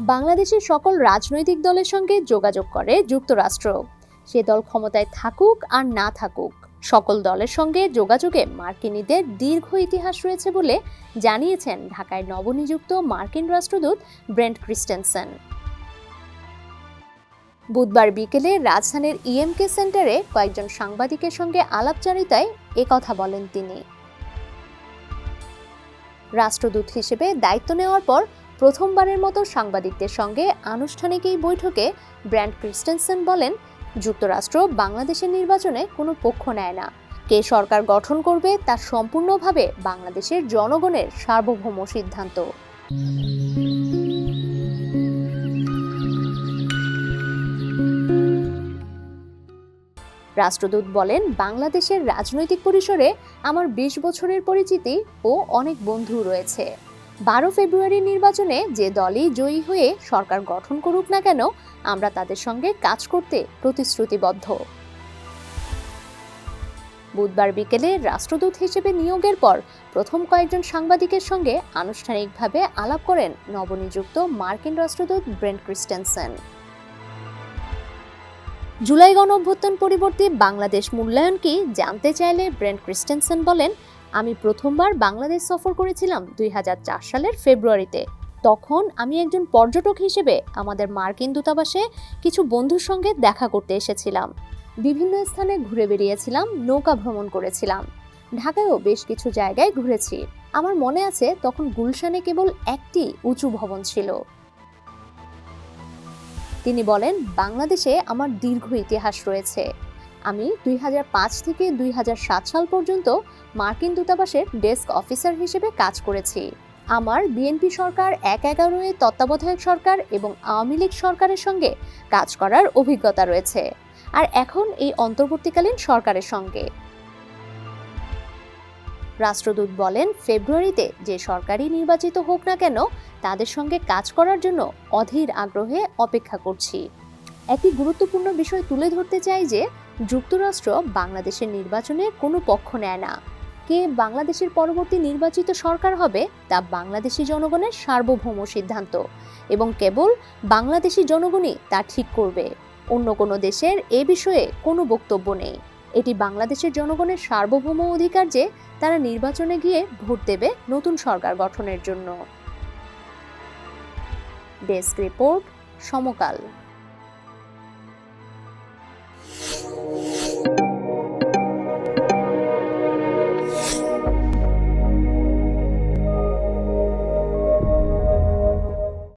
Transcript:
বাংলাদেশের সকল রাজনৈতিক দলের সঙ্গে যোগাযোগ করে যুক্তরাষ্ট্র। সে দল ক্ষমতায় থাকুক আর না থাকুক, সকল দলের সঙ্গে যোগাযোগে মার্কিনীদের দীর্ঘ ইতিহাস রয়েছে বলে জানিয়েছেন ঢাকায় নবনিযুক্ত মার্কিন রাষ্ট্রদূত ব্রেন্ট ক্রিস্টেনসেন। বুধবার বিকেলে রাজধানীর ইএমকে সেন্টারে কয়েকজন সাংবাদিকের সঙ্গে আলাপচারিতায় একথা বলেন তিনি। রাষ্ট্রদূত হিসেবে দায়িত্ব নেওয়ার পর প্রথমবারের মতো সাংবাদিকদের সঙ্গে আনুষ্ঠানিক এই বৈঠকে ব্র্যান্ড ক্রিস্টেনসেন বলেন, যুক্তরাষ্ট্র বাংলাদেশের নির্বাচনে কোনো পক্ষ নেয় না। কে সরকার গঠন করবে তা সম্পূর্ণভাবে বাংলাদেশের জনগণের সার্বভৌম সিদ্ধান্ত। রাষ্ট্রদূত বলেন, বাংলাদেশের রাজনৈতিক পরিসরে আমার বিশ বছরের পরিচিতি ও অনেক বন্ধু রয়েছে। বারো ফেব্রুয়ারির নির্বাচনে যে দলই জয়ী হয়ে সরকার গঠন করুক না কেন, আমরা তাদের সঙ্গে কাজ করতে প্রতিশ্রুতিবদ্ধ। বুধবার বিকেলে রাষ্ট্রদূত হিসেবে নিয়োগের পর প্রথম কয়েকজন সাংবাদিকের সঙ্গে আনুষ্ঠানিকভাবে আলাপ করেন নবনিযুক্ত মার্কিন রাষ্ট্রদূত ব্রেন্ট ক্রিস্টেনসেন। জুলাই গণ অভ্যুত্থান পরিবর্তে বাংলাদেশ মূল্যায়ন কি জানতে চাইলে ব্রেন্ট ক্রিস্টেনসেন বলেন আমি প্রথমবার বাংলাদেশ সফর করেছিলাম দুই হাজার চার সালের ফেব্রুয়ারিতে। তখন আমি একজন পর্যটক হিসেবে আমাদের মার্কিন দূতাবাসে কিছু বন্ধুর সঙ্গে দেখা করতে এসেছিলাম। বিভিন্ন স্থানে ঘুরে বেরিয়েছিলাম নৌকা ভ্রমণ করেছিলাম। ঢাকায়ও বেশ কিছু জায়গায় ঘুরেছি। আমার মনে আছে তখন গুলশানে কেবল একটি উঁচু ভবন ছিল। তিনি বলেন, বাংলাদেশে আমার দীর্ঘ ইতিহাস রয়েছে। আমি দুই হাজার পাঁচ থেকে দুই হাজার সাত সাল পর্যন্ত মার্কিন দূতাবাসের ডেস্ক অফিসার হিসেবে কাজ করেছি। আমার বিএনপি সরকার এক এগারোয় তত্ত্বাবধায়ক সরকার এবং আওয়ামী লীগ সরকারের সঙ্গে কাজ করার অভিজ্ঞতা রয়েছে। আর এখন এই অন্তর্বর্তীকালীন সরকারের সঙ্গে। রাষ্ট্রদূত বলেন, ফেব্রুয়ারিতে যে সরকারই নির্বাচিত হোক না কেন, তাদের সঙ্গে কাজ করার জন্য অধীর আগ্রহে অপেক্ষা করছি। একটি গুরুত্বপূর্ণ বিষয় তুলে ধরতে চাই যে যুক্তরাষ্ট্র বাংলাদেশের নির্বাচনে কোনো পক্ষ নেয় না। কে বাংলাদেশের পরবর্তী নির্বাচিত সরকার হবে তা বাংলাদেশি জনগণের সার্বভৌম সিদ্ধান্ত এবং কেবল বাংলাদেশি জনগণই তা ঠিক করবে। অন্য কোনো দেশের এ বিষয়ে কোনো বক্তব্য নেই। এটি বাংলাদেশের জনগণের সার্বভৌম অধিকার যে তারা নির্বাচনে গিয়ে ভোট দেবে নতুন সরকার গঠনের জন্য। Desk report Samakal.